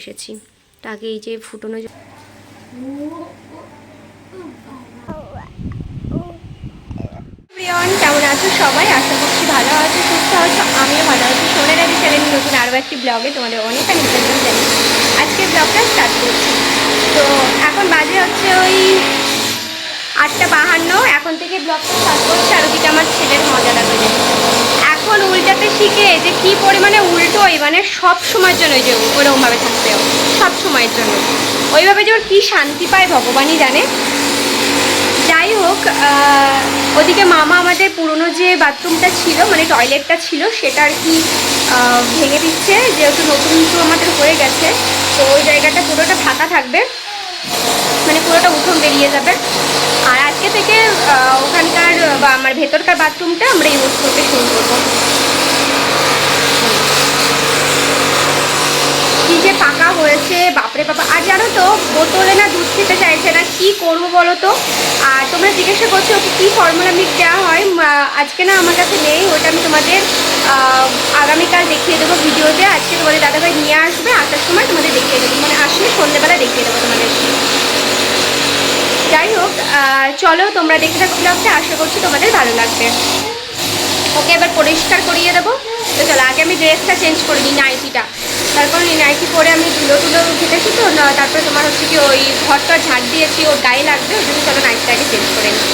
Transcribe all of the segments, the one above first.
এসেছি। তাকে এই যে ফুটনো কেমন আছো সবাই? আশা করছি ভালো আছো, সুস্থ আছো। আমিও ভালো আছি। সোনের আদি চ্যানেল নতুন আরও একটি ব্লগে তোমাদের অনেক ওয়েলকাম জানাই আজকে ব্লগটা স্টার্ট করছি। তো এখন বাজে হচ্ছে ওই আটটা বাহান্ন। এখন থেকে ব্লগটা স্টার্ট করছি। আর ওদিকে আমার ছেলের মজা দেখা যায় এখন উল্টাতে শিখে যে কি পরিমাণে উল্টোই মানে সব সময়ের জন্য ওই যে ওরকমভাবে থাকতে হবে, সব সময়ের জন্য। ওইভাবে যে ওর কী শান্তি পায় ভগবানই জানে। যাই হোক ওদিকে মামা আমাদের পুরনো যে বাথরুমটা ছিল মানে টয়লেটটা ছিল, সেটা আর কি ভেঙে দিচ্ছে, যেহেতু নতুন তো আমাদের হয়ে গেছে, তো ওই জায়গাটা পুরোটা ফাঁকা থাকবে। মানে পুরোটা উঠোন বেরিয়ে যাবে। আর আজকে থেকে ওখানকার, বা আমার ভেতরকার বাথরুমটা আমরা ইউজ করতে শুরু করব। কি যে পাকা হয়েছে, বাপরে বাবা। আর জানো তো, বোতলে না দুধ খেতে চাইছে না। কি করব বলো তো? আর তোমরা জিজ্ঞাসা করছ ওকে কী ফর্মুলা মিল্ক দেওয়া হয়? আজকে না আমার কাছে নেই ওটা আমি তোমাদের আগামীকাল দেখিয়ে দেবো ভিডিওতে। আজকে তোমাদের দাদাভাই নিয়ে আসবে, আসার সময় তোমাদের দেখিয়ে দেবো। মানে আসলে সন্ধ্যেবেলা দেখিয়ে দেবো তোমাদের। যাই হোক চলো তোমরা দেখে থাকো ব্লগটা। আশা করছি তোমাদের ভালো লাগবে। ওকে, এবার পরিষ্কার করিয়ে দেবো। তো চলো, আগে আমি ড্রেসটা চেঞ্জ করে নিই নাইটিটা তারপর ওই নাইটি পরে আমি ধুলো টুলো ঘেটেছি তো তারপরে তোমার হচ্ছে কি ওই ঘরটা ঝাড় দিয়েছি, ওর গায়ে লাগবে, ওই জন্য চলো নাইটিটা আগে চেঞ্জ করে নিই।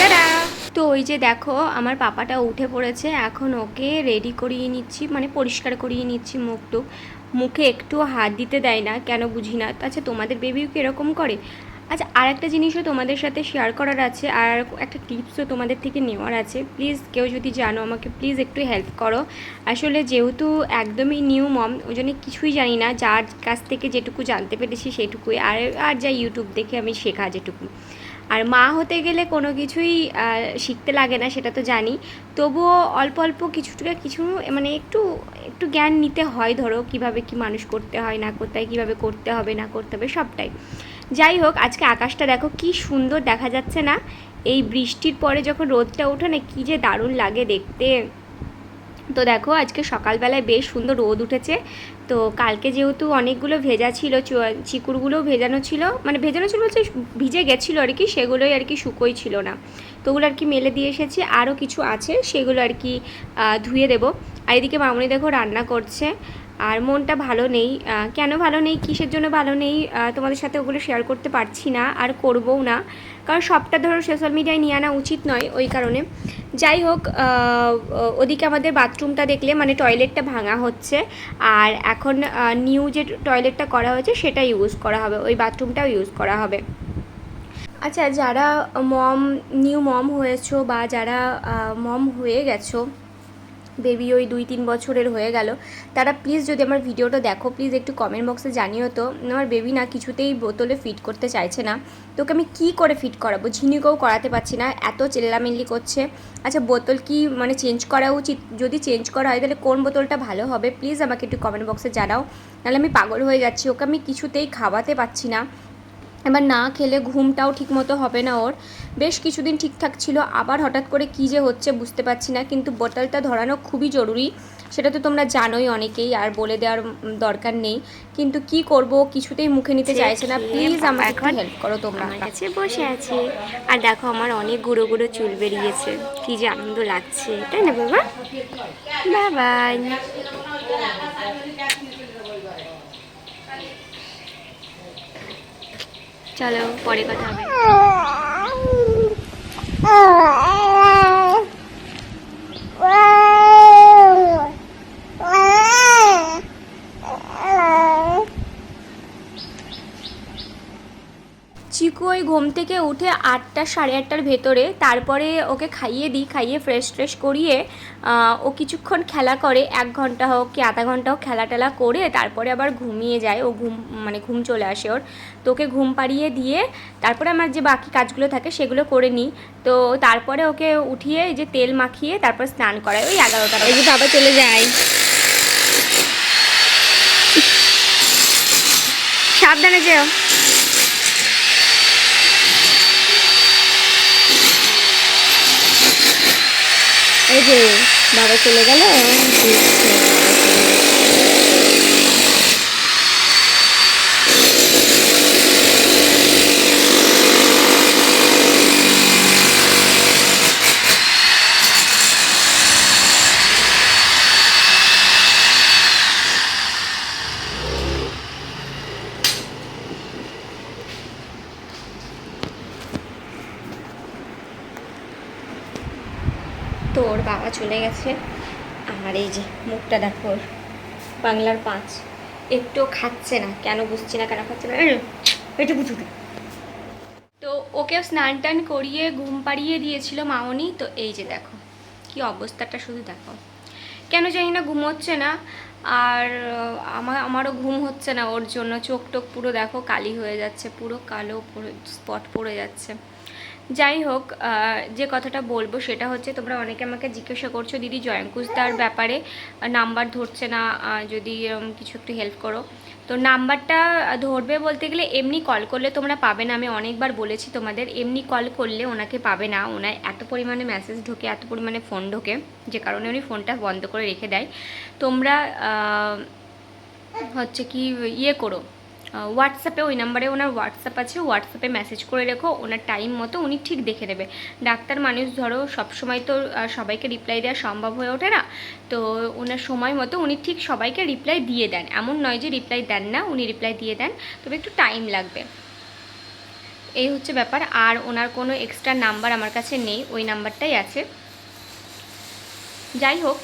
টাটা। তো ওই যে দেখো, আমার পাপাটা উঠে পড়েছে, এখন ওকে রেডি করিয়ে নিচ্ছি মানে পরিষ্কার করিয়ে নিচ্ছি মুখ টুক। মুখে একটু হাত দিতে দেয় না, কেন বুঝি না। আচ্ছা তোমাদের বেবিও কি এরকম করে? আচ্ছা আর একটা জিনিসও তোমাদের সাথে শেয়ার করার আছে, আর একটা টিপসও তোমাদের থেকে নেওয়ার আছে। প্লিজ কেউ যদি জানো, আমাকে প্লিজ একটু হেল্প করো। আসলে যেহেতু একদমই নিউ মম ওই জন্য কিছুই জানি না। যার কাছ থেকে যেটুকু জানতে পেরেছি সেটুকুই, আর আর যা ইউটিউব দেখে আমি শেখা যেটুকু। আর মা হতে গেলে কোনো কিছুই শিখতে লাগে না, সেটা তো জানি। তবুও অল্প অল্প কিছুটা কিছু মানে একটু একটু জ্ঞান নিতে হয়, ধরো কীভাবে কি মানুষ করতে হয়, না করতে হয় কীভাবে করতে হবে, না করতে হবে, সবটাই। যাই হোক, আজকে আকাশটা দেখো কি সুন্দর দেখা যাচ্ছে না। এই বৃষ্টির পরে যখন রোদটা ওঠে না, কী যে দারুণ লাগে দেখতে। তো দেখো, আজকে সকালবেলায় বেশ সুন্দর রোদ উঠেছে। তো কালকে যেহেতু অনেকগুলো ভেজা ছিল চিকুরগুলোও ভেজানো ছিল মানে ভেজানো ছিল বলছে ভিজে গেছিল আর কি, সেগুলোই আর কি শুকোই ছিল না। তো ওগুলো আর কি মেলে দিয়ে এসেছি, আরও কিছু আছে, সেগুলো আর কি ধুয়ে দেবো। আর এদিকে মামনি দেখো রান্না করছে। আর মনটা ভালো নেই। কেন ভালো নেই? কিসের জন্য ভালো নেই? তোমাদের সাথে ওগুলো শেয়ার করতে পারছি না, আর করবও না। কারণ সবটা ধরো সোশ্যাল মিডিয়ায় নিয়ে আনা উচিত নয় ওই কারণে। যাই হোক ওদিকে আমাদের বাথরুমটা দেখলে মানে টয়লেটটা ভাঙা হচ্ছে। আর এখন নিউ যে টয়লেটটা করা হয়েছে সেটা ইউজ করা হবে। ওই বাথরুমটাও ইউজ করা হবে। আচ্ছা যারা মম নিউ মম হয়েছো বা যারা মম হয়ে গেছো বেবি ওই দুই তিন বছরের হয়ে গেল। তারা প্লিজ যদি আমার ভিডিওটা দেখো প্লিজ একটু কমেন্ট বক্সে জানিও তো, আমার বেবি না কিছুতেই বোতলে ফিট করতে চাইছে না। তোকে আমি কি করে ফিট করাবো? ঝিনুকেও করাতে পারছি না, এত চেল্লামিল্লি করছে। আচ্ছা বোতল কি মানে চেঞ্জ করা উচিত? যদি চেঞ্জ করা হয়, তাহলে কোন বোতলটা ভালো হবে? প্লিজ আমাকে একটু কমেন্ট বক্সে জানাও, নাহলে আমি পাগল হয়ে যাচ্ছি, ওকে আমি কিছুতেই খাওয়াতে পারছি না। এবার না খেলে ঘুমটাও ঠিক মতো হবে না ওর। বেশ কিছুদিন ঠিকঠাক ছিল আবার হঠাৎ করে কী যে হচ্ছে বুঝতে পারছি না কিন্তু বোতলটা ধরানো খুবই জরুরি সেটা তো তোমরা জানোই অনেকেই আর বলে দেওয়ার দরকার নেই। কিন্তু কি করব কিছুতেই মুখে নিতে চাইছে না। প্লিজ আমাকে একটু হেল্প করো তোমরা। আমার কাছে বসে আছে। আর দেখো আমার অনেক গুঁড়ো গুঁড়ো চুল বেরিয়েছে। কি যে আনন্দ লাগছে তাই না বাবা? বাবাই চলো পরে কথা হবে চিকু ওই ঘুম থেকে উঠে আটটা, সাড়ে আটটার ভেতরে তারপরে ওকে খাইয়ে দিই, খাইয়ে ফ্রেশ ট্রেশ করিয়ে ও কিছুক্ষণ খেলা করে, এক ঘণ্টা হোক কি আধা ঘণ্টা হোক খেলা টেলা করে তারপরে আবার ঘুমিয়ে যায়। ও ঘুম মানে ঘুম চলে আসে ওর। তো ওকে ঘুম পাড়িয়ে দিয়ে তারপরে আমার যে বাকি কাজগুলো থাকে সেগুলো করে নিই। তো তারপরে ওকে উঠিয়ে যে তেল মাখিয়ে তারপর স্নান করায় ওই এগারোটা এই যে বাবা চলে যায়। সাবধানে যেও। যে বাবা চলে গেল। চলে গেছে। আর এই যে মুখটা দেখো ওর। বাংলার পাঁচ। একটু খাচ্ছে না, কেন বুঝছি না, কেন খাচ্ছে না এটা বুঝুন তো ওকেও স্নান টান করিয়ে ঘুম পাড়িয়ে দিয়েছিল মামনি। তো এই যে দেখো, কি অবস্থাটা শুধু দেখো। কেন জানি না ঘুমোচ্ছে না, আর আমার আমারও ঘুম হচ্ছে না ওর জন্য। চোখ টোক পুরো দেখো, কালি হয়ে যাচ্ছে, পুরো কালো পুরো স্পট পড়ে যাচ্ছে। যাই হোক যে কথাটা বলব সেটা হচ্ছে তোমরা অনেকে আমাকে জিজ্ঞাসা করছ, দিদি জয়ঙ্কুশদার ব্যাপারে নাম্বার ধরছে না যদি কিছু একটু হেল্প করো। তো নাম্বারটা ধরবে বলতে গেলে এমনি কল করলে তোমরা পাবে না। আমি অনেকবার বলেছি তোমাদের, এমনি কল করলে ওনাকে পাবে না। ওনার এত পরিমাণে মেসেজ ঢোকে, এত পরিমাণে ফোন ঢোকে, যে কারণে উনি ফোনটা বন্ধ করে রেখে দেয়। তোমরা হচ্ছে কি ইয়ে করো। হোয়াটসঅ্যাপে, ওই নাম্বারে ওনার হোয়াটসঅ্যাপ আছে, হোয়াটসঅ্যাপে মেসেজ করে রেখো, ওনার টাইম মতো উনি ঠিক দেখে দেবে। ডাক্তার মানুষ ধরো, সবসময় তো সবাইকে রিপ্লাই দেওয়া সম্ভব হয়ে ওঠে না। তো ওনার সময় মতো উনি ঠিক সবাইকে রিপ্লাই দিয়ে দেন। এমন নয় যে রিপ্লাই দেন না, উনি রিপ্লাই দিয়ে দেন। তবে একটু টাইম লাগবে। এই হচ্ছে ব্যাপার। আর ওনার কোনো এক্সট্রা নাম্বার আমার কাছে নেই, ওই নাম্বারটাই আছে। যাই হোক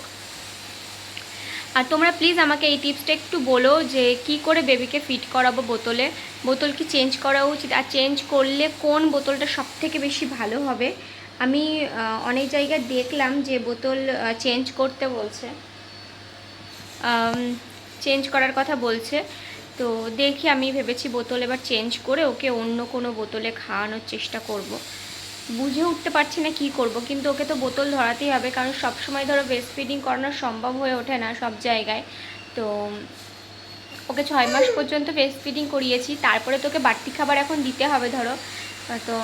আর তোমরা প্লিজ আমাকে এই টিপসটা একটু বলো যে কি করে বেবিকে ফিট করাবো বোতলে? বোতল কি চেঞ্জ করা উচিত? আর চেঞ্জ করলে কোন বোতলটা সব থেকে বেশি ভালো হবে? আমি অনেক জায়গায় দেখলাম যে বোতল চেঞ্জ করতে বলছে। চেঞ্জ করার কথা বলছে। তো দেখি আমি ভেবেছি বোতল এবার চেঞ্জ করে ওকে অন্য কোনো বোতলে খাওয়ানোর চেষ্টা করব। বুঝে উঠতে পারছি না কি করব, কিন্তু ওকে তো বোতল ধরাতেই হবে, কারণ সব সময় ধরো ব্রেস্ট ফিডিং করানো সম্ভব হয়ে ওঠে না সব জায়গায়। তো ওকে ছয় মাস পর্যন্ত ব্রেস্ট ফিডিং করিয়েছি, তারপরে তোকে বাড়তি খাবার এখন দিতে হবে ধরো। তো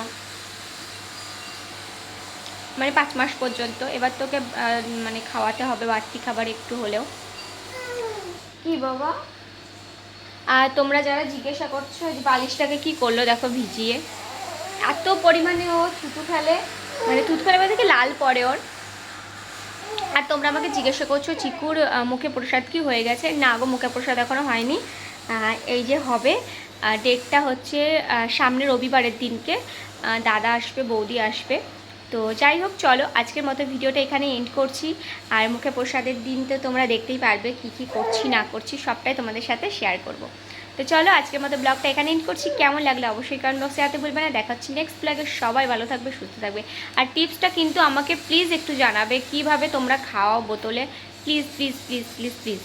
মানে পাঁচ মাস পর্যন্ত, এবার তোকে মানে খাওয়াতে হবে বাড়তি খাবার একটু হলেও। কি বাবা? আর তোমরা যারা জিজ্ঞাসা করছ যে বালিশটাকে কি করল, দেখো ভিজিয়ে। এত পরিমাণে ও থুতু ফেলে মানে থুতু ফেলে বলতে কি লাল পড়ে ওর। আর তোমরা আমাকে জিজ্ঞাসা করছ, চিকুর মুখে প্রসাদ কি হয়ে গেছে? না গো, মুখে প্রসাদ এখনও হয়নি। এই যে হবে ডেটটা হচ্ছে সামনে রবিবারের দিনকে দাদা আসবে, বৌদি আসবে। তো যাই হোক, চলো, আজকের মতো ভিডিওটা এখানে এন্ড করছি। আর মুখে প্রসাদের দিন তো তোমরা দেখতেই পারবে, কি কি করছি, না করছি, সবটাই তোমাদের সাথে শেয়ার করব। তো চলো, আজকের মতো ব্লগটা এখানে এন্ড করছি। কেমন লাগল অবশ্যই কারণ বক্সে হাতে বলবে না। দেখাচ্ছি নেক্সট ব্লগে সবাই ভালো থাকবে, সুস্থ থাকবে। আর টিপসটা কিন্তু আমাকে প্লিজ একটু জানাবে, কীভাবে তোমরা খাওয়াও বোতলে। Please please please please please